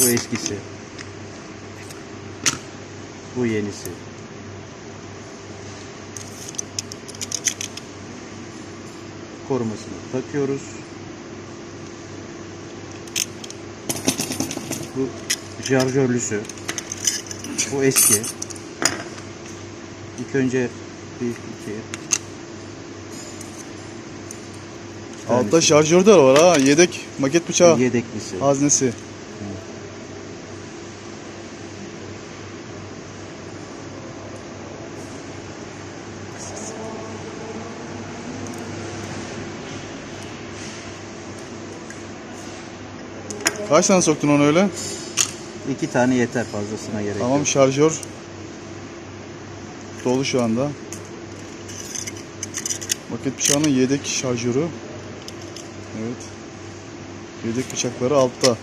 Bu eskisi. Bu yenisi. Korumasını takıyoruz. Bu şarjörlüsü. Bu eski. İlk önce 1, 2, tanesi. Altta şarjör de var ha. Yedek maket bıçağı. Yedeklisi. Şey. Haznesi. Kaç tane soktun onu öyle? İki tane yeter fazlasına gerek Tamam yok. şarjör dolu şu anda. Maket bıçağının yedek şarjörü. Evet. Yedek bıçakları altta.